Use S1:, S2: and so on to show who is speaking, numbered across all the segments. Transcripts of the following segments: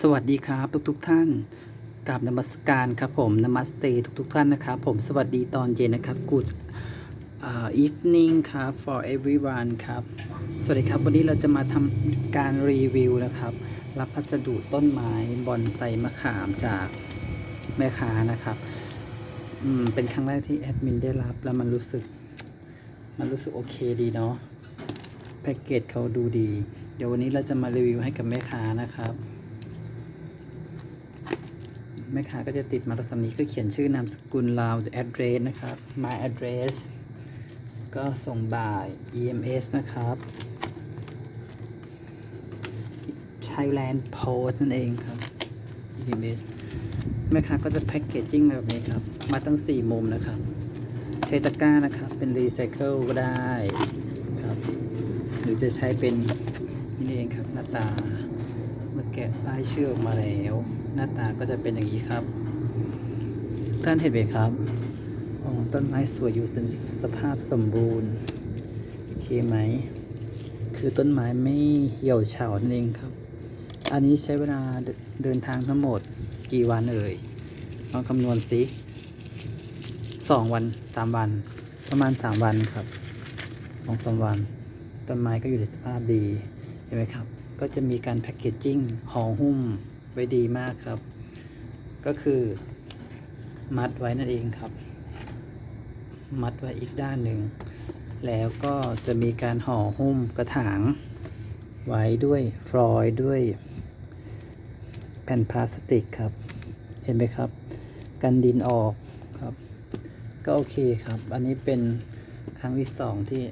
S1: สวัสดีครับทุกทุกท่านกราบนมัสการครับผมนมัสเตทุกทุกท่านนะครับผมสวัสดีตอนเย็นนะครับ Good uh, evening ครับ for everyone ครับ สวัสดีครับ วันนี้เราจะมาทำการรีวิวนะครับ รับพัสดุต้นไม้บอนไซมะขามจากแม่ค้านะครับอืมเป็นครั้งแรกที่แอดมินได้รับแล้วมันรู้สึก มันรู้สึกโอเคดีเนาะแพ็กเกจเขาดูดี เดี๋ยววันนี้เราจะมารีวิวให้กับแม่ค้านะครับ แม่ค้าก็จะติดมาลักษณะนี้ก็เขียนชื่อนามสกุลเรา address นะครับ my address ก็ส่งบ่าย EMS นะครับ Thailand Post นั่นเองครับ EMS แม่ค้าก็จะแพ็กเกจจิ้งแบบนี้ครับ มาตั้ง 4 มุมนะครับใช้ตะกร้านะครับ เป็นรีไซเคิลก็ได้ครับ หรือจะใช้เป็นนี่เองครับหน้าตาะป้ายชื่อออกมาแล้ว หน้าตาก็จะเป็นอย่างนี้ครับ ท่านเห็นไหมครับอ๋อต้นไม้สวยอยู่ในสภาพสมบูรณ์โอเคไหม คือต้นไม้ไม่เหี่ยวเฉานั่นเองครับ อันนี้ใช้เวลาเดเดินทางทั้งหมดกี่วันเอ่ยลองคำนวณสิสองวันสามวัน ประมาณสามวันครับสองสามวันต้นไม้ก็อยู่ในสภาพดีเห็นไหมครับ ก็จะมีการแพคเกจจิ้งห่อหุ้มไว้ดีมากครับ ก็คือมัดไว้นั่นเองครับ มัดไว้อีกด้านหนึ่ง แล้วก็จะมีการห่อหุ้มกระถาง ไว้ด้วยฟลอยด์ด้วย แผ่นพลาสติกครับ เห็นไหมครับ กันดินออกครับ ก็โอเคครับ อันนี้เป็นครั้งที่สองที่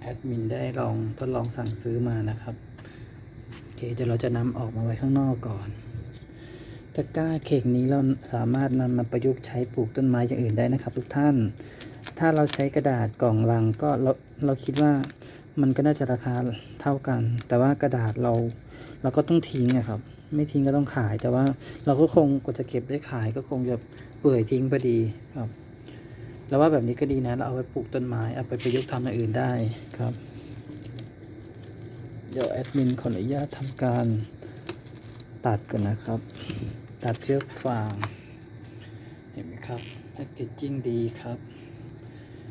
S1: แอดมินได้ลองทดลองสั่งซื้อมานะครับ เคเดี๋ยวเราจะนำออกมาไว้ข้างนอกก่อนตะกร้าเข่งนี้เราสามารถนำมาประยุกต์ใช้ปลูกต้นไม้อย่างอื่นได้นะครับ ทุกท่าน ถ้าเราใช้กระดาษกล่องลังก็เราเราคิดว่ามันก็น่าจะราคาเท่ากัน แต่ว่ากระดาษเราเราก็ต้องทิ้งอะครับ ไม่ทิ้งก็ต้องขาย แต่ว่าเราก็คงกว่าจะเก็บได้ขายก็คงจะเปื่อยทิ้งพอดีครับ แล้วว่าแบบนี้ก็ดีนะ เราเอาไปปลูกต้นไม้เอาไปประยุกต์ทำอย่างอื่นได้ครับ เดี๋ยวแอดมินขออนุญาตทำการตัดก่อนนะครับ ตัดเชือกฟาง เห็นไหมครับแพคเกจจิ้งดีครับ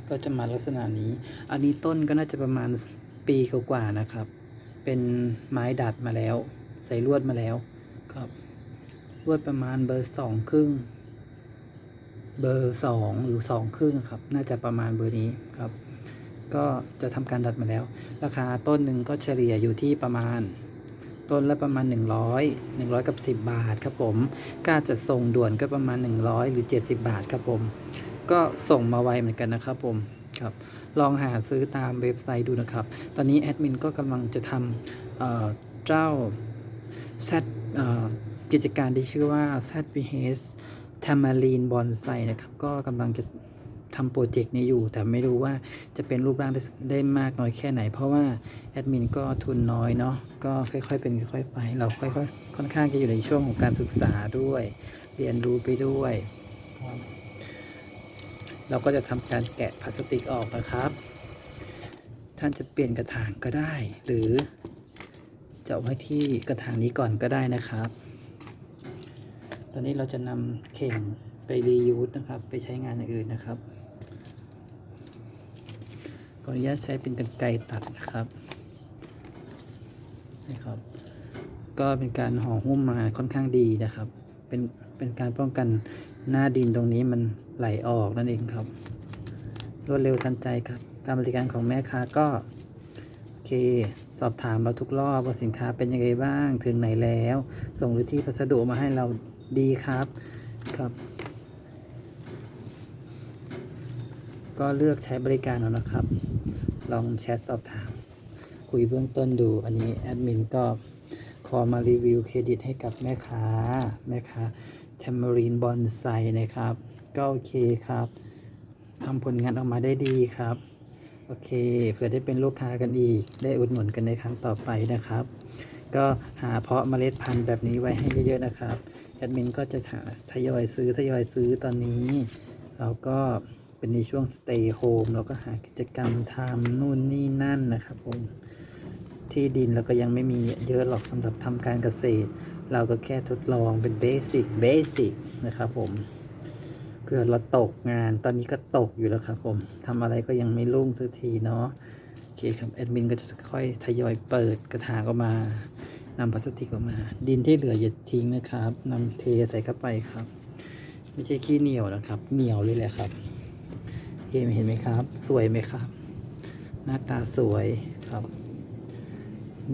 S1: ก็จะมาลักษณะนี้ อันนี้ต้นก็น่าจะประมาณปีกว่าๆนะครับ เป็นไม้ดัดมาแล้ว ใส่ลวดมาแล้วครับลวดประมาณเบอร์สองครึ่ง เบอร์สองหรือสองครึ่งครับ น่าจะประมาณเบอร์นี้ครับ ก็จะทำการดัดมาแล้ว ราคาต้นหนึ่งก็เฉลี่ยอยู่ที่ประมาณ ต้นละประมาณ 100 100 กับ 10 บาทครับผมกล้าจะส่งด่วนก็ประมาณ 100 หรือ 70 บาทครับผม ก็ส่งมาไวเหมือนกันนะครับผมครับลองหาซื้อตามเว็บไซต์ดูนะครับ ตอนนี้แอดมินก็กำลังจะทำเเจ้า Z เอ่อกิจการที่ชื่อว่า ZBH Tamarine Bonsai นะครับ ก็กำลังจะ ทำโปรเจกต์นี้อยู่ แต่ไม่รู้ว่าจะเป็นรูปร่างได้ได้มากน้อยแค่ไหน เพราะว่าแอดมินก็ทุนน้อยเนาะก็ค่อยๆเป็นค่อยๆไป เราค่อยๆค่อนข้างจะอยู่ในช่วงของการศึกษาด้วย เรียนรู้ไปด้วย เราก็จะทำการแกะพลาสติกออกนะครับ ท่านจะเปลี่ยนกระถางก็ได้ หรือจะเอาไว้ที่กระถางนี้ก่อนก็ได้นะครับ ตอนนี้เราจะนำเข่งไปรียูสนะครับ ไปใช้งานอย่างอื่นนะครับ ออนุญาตใช้เป็นกรรไกรตัดนะครับนะครับ ก็เป็นการห่อหุ้มมาค่อนข้างดีนะครับ เป็นเป็นการป้องกันหน้าดินตรงนี้มันไหลออกนั่นเองครับ รวดเร็วทันใจครับ การบริการของแม่ค้าก็โอเคสอบถามเราทุกรอบว่าสินค้าเป็นยังไงบ้างถึงไหนแล้ว ส่งหรือที่พัสดุมาให้เราดีครับครับ ก็เลือกใช้บริการเอานะครับ ลองแชทสอบถาม คุยเบื้องต้นดู อันนี้แอดมินก็ขอมารีวิวเครดิตให้กับแม่ค้า แม่ค้าเทมเ r รีนบอนไซนะครับ ก็โอเคครับทำผลงานออกมาได้ดีครับ โอเค เผื่อได้เป็นลูกค้ากันอีก ได้อุดหนุนกันในครั้งต่อไปนะครับ ก็หาเพาะเมล็ดพันธุ์แบบนี้ไว้ให้เยอะๆนะครับแอดมินก็จะหาทยอยซื้อทยอยซื้อตอนนี้ เราก็ เป็นในช่วง stay home เราก็หากิจกรรมทำนู่นนี่นั่นนะครับผมที่ดินเราก็ยังไม่มีเยอะหรอกสำหรับทำการเกษตร เราก็แค่ทดลองเป็นเบสิกเบสิกนะครับผมเพื่อเราตกงานตอนนี้ก็ตกอยู่แล้วครับผมทำอะไรก็ยังไม่รุ่งสักทีเนาะโอเคครับแอดมินก็จะค่อยทยอยเปิดกระถางออกมานำพลาสติกออกมา ดินที่เหลืออย่าทิ้งนะครับนำเทใส่เข้าไปครับ ไม่ใช่ขี้เหนียวนะครับ เหนียวเลยแหละครับ เห็นเห็นไหมครับ สวยไหมครับ หน้าตาสวยครับ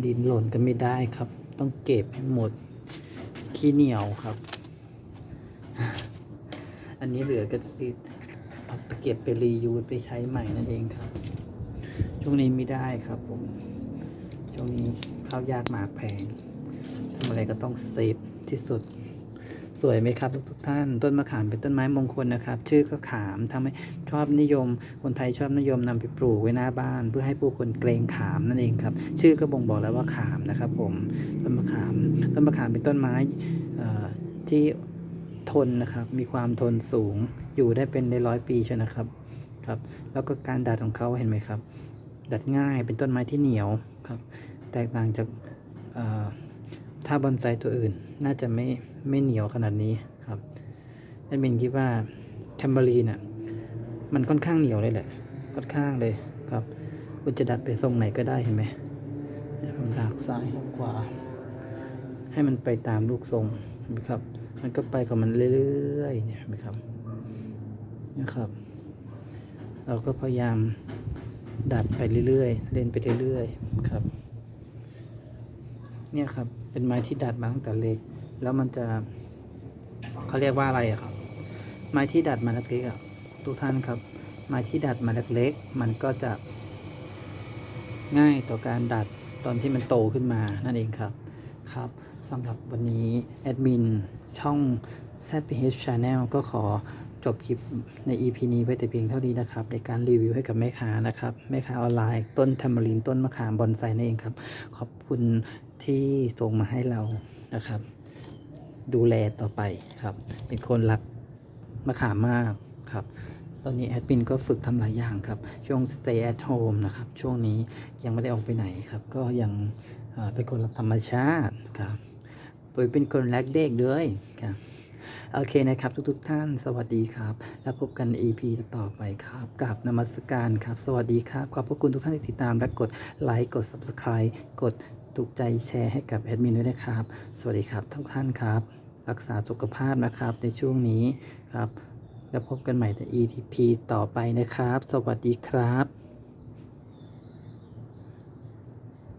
S1: ดินหล่นก็ไม่ได้ครับ ต้องเก็บให้หมด ขี้เหนียวครับ อันนี้เหลือก็จะไปเอาไปเก็บไปรียูสไปใช้ใหม่นั่นเองครับ ช่วงนี้ไม่ได้ครับผม ช่วงนี้ข้าวยากหมากแพงทำอะไรก็ต้องเซฟที่สุด สวยไหมครับทุกท่าน ต้นมะขามเป็นต้นไม้มงคลนะครับ ชื่อก็ขามทำให้ชอบนิยม คนไทยชอบนิยมนำไปปลูกไว้หน้าบ้าน เพื่อให้ผู้คนเกรงขามนั่นเองครับ ชื่อก็บ่งบอกแล้วว่าขามนะครับ ผมต้นมะขามต้นมะขามเป็นต้นไม้ที่ทนนะครับมีความทนสูงอยู่ได้เป็นในร้อยปีเชียวนะครับครับ แล้วก็การดัดของเขาเห็นไหมครับ ดัดง่ายเป็นต้นไม้ที่เหนียวครับ แตกต่างจากอ ถ้าบอนไซตัวอื่นน่าจะไม่ไม่เหนียวขนาดนี้ครับแอดมินคิดว่าแทมเบอรีนอะมันค่อนข้างเหนียวเลยแหละ ค่อนข้างเลยครับคุณจะดัดไปทรงไหนก็ได้เห็นไหมผมลากซ้ายขวา ให้มันไปตามลูกทรงนไหมครับ มันก็ไปกับมันเรื่อยๆเนี่ยนไหมครับนะครับ เราก็พยายามดัดไปเรื่อยๆ เล่นไปเรื่อยๆครับ เนี่ยครับ เป็นไม้ที่ดัดมาตั้งแต่เล็ก แล้วมันจะเขาเรียกว่าอะไรอะครับ ไม้ที่ดัดมาเล็กๆอะทุกท่านครับ ไม้ที่ดัดมาเล็กๆมันก็จะ ง่ายต่อการดัดตอนที่มันโตขึ้นมานั่นเองครับครับสำหรับวันนี้แอดมินช่อง ZPH Channel ก็ขอจบคลิปใน EP นี้ไว้แต่เพียงเท่านี้นะครับ ในการรีวิวให้กับแม่ค้านะครับ แม่ค้าออนไลน์ต้นแทมเบอรีนต้นมะขามบอนไซนั่นเองครับ ขอบคุณ ที่ส่งมาให้เรานะครับ ดูแลต่อไปครับ เป็นคนรักมะขามมากครับ ตอนนี้แอดมินก็ฝึกทำหลายอย่างครับ ช่วง stay at home นะครับ ช่วงนี้ยังไม่ได้ออกไปไหนครับ ก็ยังเป็นคนรักธรรมชาติครับปุยเป็นคนรักเด็กด้วยครับโอเคนะครับ ทุกๆทท่านสวัสดีครับ แล้วพบกันใน EP ต่อไปครับกับนมัสการครับ สวัสดีครับ ขอบพระคุณทุกท่านที่ติดตามและกดไลค์กด Subscribe กด ถูกใจแชร์ให้กับแอดมินด้วยนะครับ สวัสดีครับทุกท่านครับ รักษาสุขภาพนะครับในช่วงนี้ครับ แล้วพบกันใหม่ใน ETP ต่อไปนะครับ สวัสดีครับ